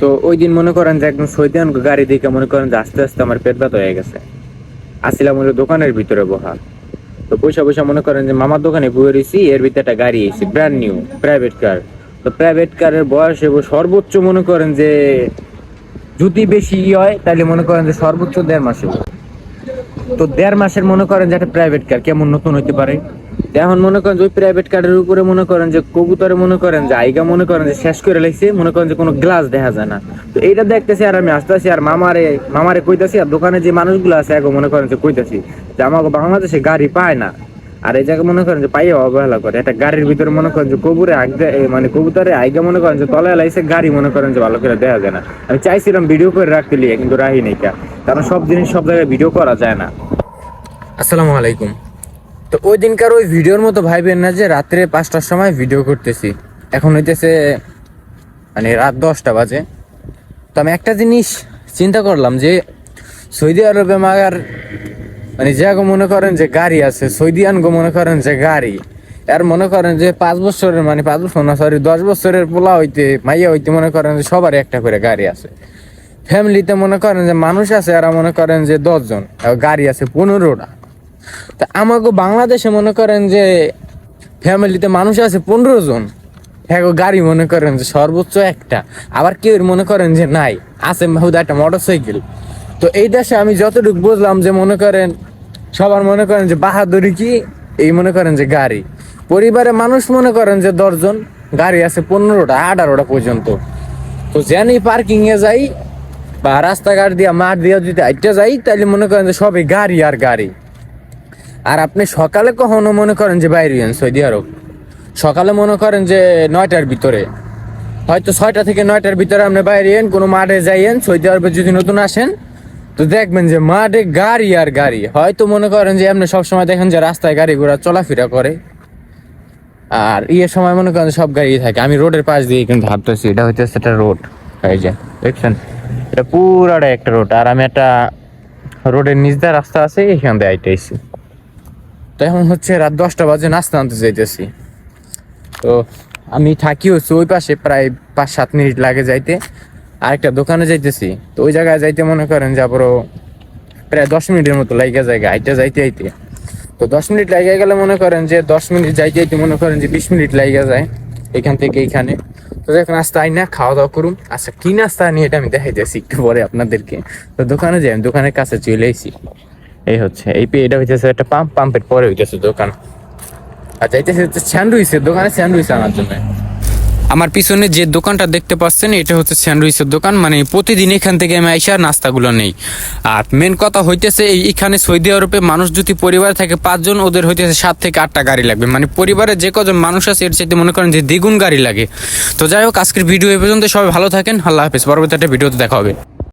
তো ওই দিন মনে করেন যে একদম সৈদান গাড়ি দেখে মনে করেন যে আস্তে আস্তে আমার পেট ব্যথা হয়ে গেছে। আসিলাম হলো দোকানের ভিতরে বহা। তো পয়সা পয়সা মনে করেন যে মামার দোকানে বয়ে রয়েছি, এর ভিতরে একটা গাড়ি এসেছি ব্র্যান্ড নিউ প্রাইভেট কার তো প্রাইভেট কারের বয়স এবং সর্বোচ্চ মনে করেন যে যদি বেশি হয়, তাহলে মনে করেন যে সর্বোচ্চ দেড় মাস। তো দেড় মাসের মনে করেন যে একটা প্রাইভেট কার কেমন নতুন হইতে পারে? এখন মনে করেন যে ওই প্রাইভেট কারের উপরে মনে করেন যে কবুতরে মনে করেন যে আইগা মনে করেন যে শেষ করে লাগছে মনে করেন যে কোনো গ্লাস দেখা যায় না। তো এইটা দেখতেছি আর আমি আসতেছি আর মামারে মামারে কইতাছি আর দোকানে যে মানুষগুলো আছে আগে মনে করেন যে কইতাছি যে আমাকে বাংলাদেশে গাড়ি পায় না। আর এই জায়গায় মনে করেন যে পাইয়া অবহেলা করে। একটা গাড়ির ভিতরে মনে করেন যে কবুরে আগে মানে কবুতরে আগে মনে করেন যে তলায় লাইছে, গাড়ি মনে করেন যে ভালো করে দেখা যায় না। আমি চাইছিলাম ভিডিও করে রাখতে লিয়ে, কিন্তু রাহি নাই কারণ সব জিনিস সব জায়গায় ভিডিও করা যায় না। আসসালামু আলাইকুম। তো ওই দিনকার ওই ভিডিওর মতো ভাইবেন না যে রাত্রে পাঁচটার সময় ভিডিও করতেছি। এখন হইতেছে মানে রাত দশটা বাজে। তো আমি একটা জিনিস চিন্তা করলাম যে সৌদি আরবে মাগার মানে যে আগে মনে করেন যে গাড়ি আছে সৌদি আনগো মনে করেন যে গাড়ি আর মনে করেন যে পাঁচ বছরের মানে পাঁচ বছর না সরি দশ বছরের পোলা হইতে মাইয়া হইতে মনে করেন যে সবার একটা করে গাড়ি আছে ফ্যামিলিতে মনে করেন যে মানুষ আছে এরা মনে করেন যে দশজন গাড়ি আছে পনেরোটা তা আমাকে বাংলাদেশে মনে করেন যে ফ্যামিলিতে মানুষ আছে পনেরো জন হ্যাঁ গো, গাড়ি মনে করেন যে সর্বোচ্চ একটা আবার কেউ মনে করেন যে নাই আছে একটা মোটর সাইকেল তো এই দেশে আমি যতটুকু বুঝলাম যে মনে করেন সবার মনে করেন যে বাহাদুরি কি? এই মনে করেন যে গাড়ি। পরিবারে মানুষ মনে করেন যে দশজন, গাড়ি আছে পনেরোটা, আঠারোটা পর্যন্ত। তো জানি পার্কিং এ যাই বা রাস্তাঘাট দিয়া মাঠ দিয়া যদি আইটা যাই তাহলে মনে করেন যে সবই গাড়ি আর গাড়ি। আর আপনি সকালে কখনো মনে করেন যে বাইরে সৌদি আরব? সকালে মনে করেন যে নয়টার ভিতরে। হয়তো ছয়টা থেকে নয়টার ভিতরে আপনি বাইরে কোনো মাঠে যাইয়েন, সৌদি আরবে যদি নতুন আসেন তো দেখবেন যে মাঠে গাড়ি আর গাড়ি। হয়তো মনে করেন যে আপনি সবসময় দেখেন যে রাস্তায় গাড়ি ঘোড়া চলাফেরা করে। আর ইয়ে সময় মনে করেন সব গাড়ি থাকে। আমি রোডের পাশ দিয়ে কিন্তু ভাবতেছি এটা হইতেছে একটা রোড। এই যে, দেখছেন? এটা পুরাটা একটা রোড। আর আমি একটা রোডের নিচ দিয়ে রাস্তা আছে, এখান দিয়ে আইতেছি তো এখন হচ্ছে রাত দশটা বাজে, নাস্তা আনতে যাইতেছি। তো আমি থাকি হচ্ছে ওই পাশে, প্রায় পাঁচ সাত মিনিট লাগে যাইতে। আরেকটা দোকানে যাইতেছি। তো ওই জায়গায় যাইতে মনে করেন যে আবারও প্রায় দশ মিনিটের মতো লাইগা জায়গা, আইটা যাইতে আইতে। তো দশ মিনিট লাইগা গেলে মনে করেন যে দশ মিনিট যাইতে আইতে মনে করেন যে বিশ মিনিট লাইগা যায় এখান থেকে এইখানে। তো দেখুন নাস্তা আই না খাওয়া দাওয়া করুন। আচ্ছা কি নাস্তা নিয়ে এটা আমি দেখাই দেখাইতেছি একটু পরে আপনাদেরকে। তো দোকানে যাই, আমি দোকানের কাছে চলে এসেছি এই হচ্ছে, এই পে এটা হইতেছে একটা পাম্প, পাম্পের পরে হইতেছে দোকান। আর যাইতেছে স্যান্ডউইচের দোকানে স্যান্ডউইচ আনার জন্য। আমার পিছনে যে দোকানটা দেখতে পাচ্ছেন, এটা হচ্ছে স্যান্ডউইচের দোকান। মানে প্রতিদিন এখান থেকে আমি আইসা নাস্তাগুলো নেই। আর মেন কথা হইতেছে, এই- এখানে সৌদি আরবে মানুষ যদি পরিবার থাকে, পাঁচজন, ওদের হইতেছে সাত থেকে আটটা গাড়ি লাগবে। মানে পরিবারে যে কজন মানুষ আছে, এর চাইতে মনে করেন যে দ্বিগুণ গাড়ি লাগে। তো যাই হোক, আজকের ভিডিও এ পর্যন্ত সবাই ভালো থাকেন। আল্লাহ হাফিজ। পরবর্তী একটা ভিডিওতে দেখা হবে।